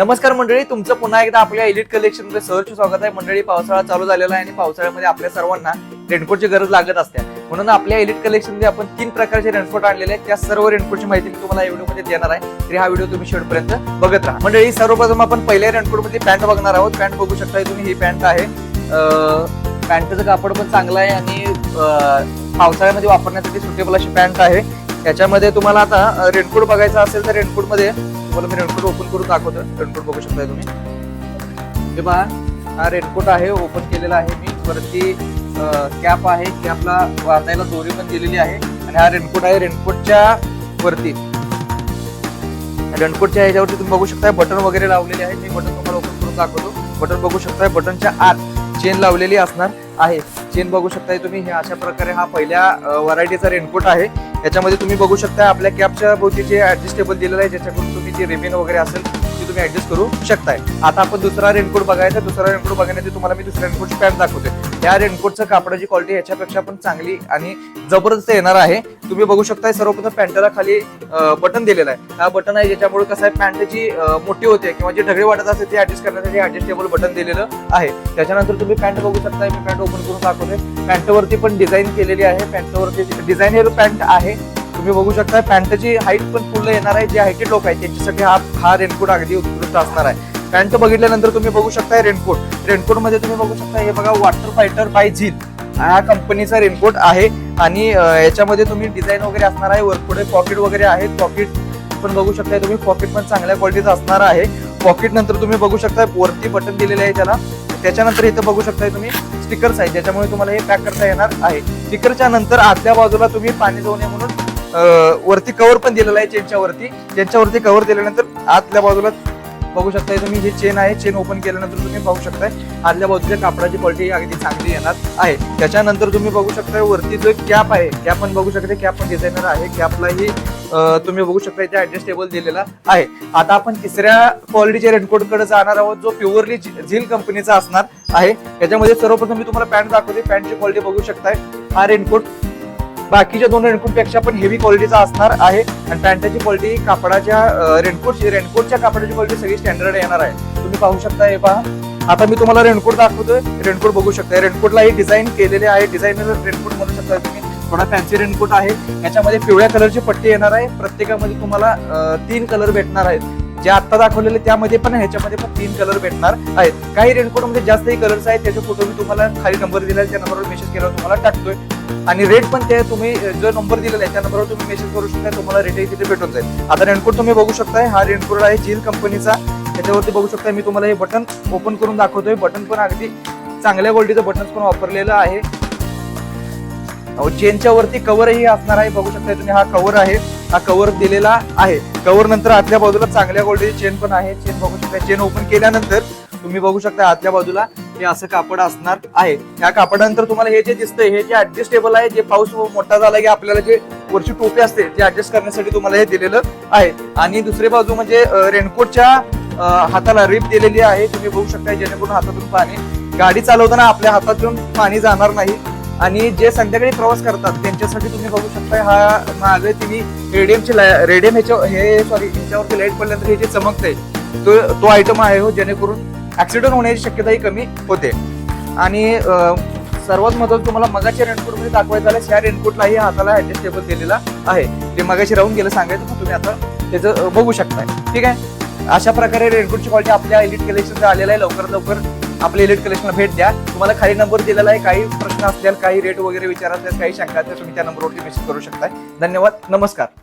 नमस्कार मंडळी तुमचं पुन्हा एकदा आपल्या एलिट कलेक्शनमध्ये सहर्ष स्वागत आहे. मंडळी पावसाळा चालू झालेला आहे आणि पावसाळ्यामध्ये आपल्या सर्वांना रेनकोटची गरज लागत असते. म्हणून आपल्या एलिट कलेक्शनमध्ये आपण तीन प्रकारचे रेनकोट आणलेले आहेत. त्या सर्व रेनकोटची माहिती मी तुम्हाला या व्हिडिओमध्ये देणार आहे. तरी हा व्हिडिओ तुम्ही शेवटपर्यंत बघत राहा. मंडळी सर्वप्रथम आपण पहिल्या रेनकोटमध्ये पॅन्ट बघणार आहोत. पॅन्ट बघू शकता तुम्ही ही पॅन्ट आहे. पॅन्टचं कापड पण चांगलं आहे आणि पावसाळ्यामध्ये वापरण्यासाठी सुटेबल अशी पॅन्ट आहे. त्याच्यामध्ये तुम्हाला आता रेनकोट बघायचा असेल तर रेनकोटमध्ये तुम्हाला मी रेनकोट ओपन करून दाखवतो रेनकोट बघू शकताय तुम्ही. हे पहा हा रेनकोट आहे ओपन केलेला आहे मी. वरती कॅप आहे कॅपला बांधायला दोरी पण दिलेली आहे. आणि हा रेनकोट आहे रेनकोटच्या वरती. रेनकोटच्या ह्याच्यावरती तुम्ही बघू शकता बटन वगैरे लावलेले आहे. मी बटन तुम्हाला ओपन करून दाखवतो. बटन बघू शकताय बटनच्या आत. चेन लावलेली असणार आहे. चेन बघू शकताय तुम्ही हे अशा प्रकारे हा पहिल्या व्हरायटीचा रेनकोट आहे. याच्यामध्ये तुम्ही बघू शकता आपल्या कॅपच्या भोवती जे ऍडजस्टेबल दिलेलं आहे ज्याच्याकडून तुम्ही जे रिबिन वगैरे असेल तुम्ही ऍडजस्ट करू शकताय. आता आपण दुसरा रेनकोट बघायचा दुसरा रेनकोट बघण्याची तुम्हाला मी दुसऱ्या रेनकोटची पॅन्ट दाखवते. या रेनकोटचं कापडाची क्वालिटी याच्यापेक्षा पण चांगली आणि जबरदस्त येणार आहे. तुम्ही बघू शकताय सर्वप्रथम पॅन्टला खाली बटन दिलेला आहे. हा बटन आहे ज्याच्यामुळे कसं आहे पॅन्ट जी मोठी होते किंवा जे ढगळे वाटत असते ते ऍडजस्ट करण्यासाठी ऍडजस्टेबल बटन दिलेलं आहे. त्याच्यानंतर तुम्ही पॅन्ट बघू शकताय मी पॅन्ट ओपन करून दाखवते. पॅन्टवरती पण डिझाईन केलेली आहे. पॅन्टवरती डिझाईनर पॅन्ट आहे. तुम्ही बघू शकता पॅन्टची हाईट पण पूर्ण येणार आहे. जे हायटेड लोक आहेत त्यांच्यासाठी हा हा रेनकोट अगदी उत्कृष्ट असणार आहे. पॅन्ट बघितल्यानंतर तुम्ही बघू शकता रेनकोट रेनकोटमध्ये तुम्ही बघू शकता हे बघा वॉटर फायटर बाय झील हा कंपनीचा रेनकोट आहे. आणि याच्यामध्ये तुम्ही डिझाईन वगैरे असणार आहे. पुढे पॉकेट वगैरे आहेत पॉकेट पण बघू शकताय तुम्ही. पॉकेट पण चांगल्या क्वालिटीचं असणार आहे. पॉकेट नंतर तुम्ही बघू शकता वरती बटन दिलेले आहे त्याला. त्याच्यानंतर इथं बघू शकताय तुम्ही स्टिकर्स आहेत. ज्याच्यामुळे तुम्हाला हे पॅक करता येणार आहे. स्टिकरच्या नंतर आतल्या बाजूला तुम्ही पाणी जाऊ नये म्हणून वरती कव्हर पण दिलेलं आहे चेनच्यावरती चेनच्यावरती कवर कव्हर दिल्यानंतर आतल्या बाजूला बघू शकताय तुम्ही हे चेन आहे. चेन ओपन केल्यानंतर तुम्ही बघू शकताय आदल्या बाजूच्या कापडाची क्वालिटी अगदी चांगली येणार आहे. त्याच्यानंतर तुम्ही बघू शकताय वरती जो कॅप आहे कॅप पण बघू शकता कॅप पण डिझायनर आहे. कॅपलाही तुम्ही बघू शकता इथे ऍडजस्टेबल दिलेला आहे. आता आपण तिसऱ्या क्वालिटीच्या रेनकोटकडे जाणार आहोत जो प्युअरली झील कंपनीचा असणार आहे. त्याच्यामध्ये सर्वप्रथम मी तुम्हाला पॅन्ट दाखवते. पॅन्टची क्वालिटी बघू शकताय. हा रेनकोट बाकीच्या दोन रेनकोटपेक्षा पण हेवी क्वालिटीचा असणार आहे. आणि पॅन्टची क्वालिटी कापडाच्या रेनकोटची रेनकोटच्या कापडाची क्वालिटी सगळी स्टँडर्ड येणार आहे. तुम्ही पाहू शकता हे पहा. आता मी तुम्हाला रेनकोट दाखवतोय. रेनकोट बघू शकता. रेनकोटला हे डिझाईन केलेले आहे. डिझायनर रेनकोट म्हणू शकता तुम्ही. थोडा फॅन्सी रेनकोट आहे. याच्यामध्ये पिवळ्या कलरची पट्टी येणार आहे. प्रत्येकामध्ये तुम्हाला तीन कलर भेटणार आहेत. जे आता दाखवलेले त्यामध्ये पण ह्याच्यामध्ये पण तीन कलर भेटणार आहेत. काही रेनकोटमध्ये जास्तही कलर्स आहेत त्याचे फोटो मी तुम्हाला खाली नंबर दिला आहे त्या नंबरवर मेसेज केल्यावर तुम्हाला टाकतोय. आणि रेट पण ते तुम्ही जो नंबर दिलेला आहे त्या नंबरवर तुम्ही मेसेज करू शकता तुम्हाला रेटही तिथे भेटून जाईल. आता रेनकोट तुम्ही बघू शकताय हा रेनकोट आहे झील कंपनीचा त्याच्यावरती बघू शकता मी तुम्हाला हे बटन ओपन करून दाखवतोय. बटन पण अगदी चांगल्या क्वालिटीचं बटन पण वापरलेलं आहे. चेनच्या वरती कव्हरही असणार आहे. बघू शकता तुम्ही हा कव्हर आहे. हा कव्हर दिलेला आहे. कवर नंतर आतल्या बाजूला चांगल्या क्वालिटीची चेन पण आहे. चेन बघू शकता. चेन ओपन केल्यानंतर तुम्ही बघू शकता आतल्या बाजूला हे असं कापड असणार आहे. या कापडानंतर तुम्हाला हे जे दिसतंय हे जे ऍडजस्टेबल आहे जे पाऊस मोठा झाला की आपल्याला जे वरची टोपी असते ते ऍडजस्ट करण्यासाठी तुम्हाला हे दिलेलं आहे. आणि दुसरी बाजू म्हणजे रेनकोटच्या हाताला रिप दिलेली आहे. तुम्ही बघू शकता जेणेकरून हातातून पाणी गाडी चालवताना आपल्या हातातून पाणी जाणार नाही. आणि जे संध्याकाळी प्रवास करतात त्यांच्यासाठी तुम्ही बघू शकता हा मागे तिने रेडियमची रेडियम ह्याच्या हे सॉरी ह्याच्यावरती लाइट पडल्यानंतर हे जे चमकते तो तो आयटम आहे हो जेणेकरून ऍक्सिडेंट होण्याची शक्यताही कमी होते. आणि सर्वात महत्वाचं तुम्हाला मगाच्या रेनकोटमध्ये दाखवायचं झालं या रेनकोटलाही हाताला ऍडजस्टेबल दिलेला आहे. ते मगाशी राहून गेलं सांगायचं पण तुम्ही आता त्याचं बघू शकताय. ठीक आहे? अशा प्रकारे रेनकोटची क्वालिटी आपल्या एलिट कलेक्शन आलेला आहे. लवकरात लवकर आपल्या एलिट कलेक्शनला भेट द्या. तुम्हाला खाली नंबर दिलेला आहे काही प्रश्न असल्यास काही रेट वगैरे विचारायचे काही शंका असल्यास तुम्ही त्या नंबरवरती मेसेज करू शकताय. धन्यवाद. नमस्कार.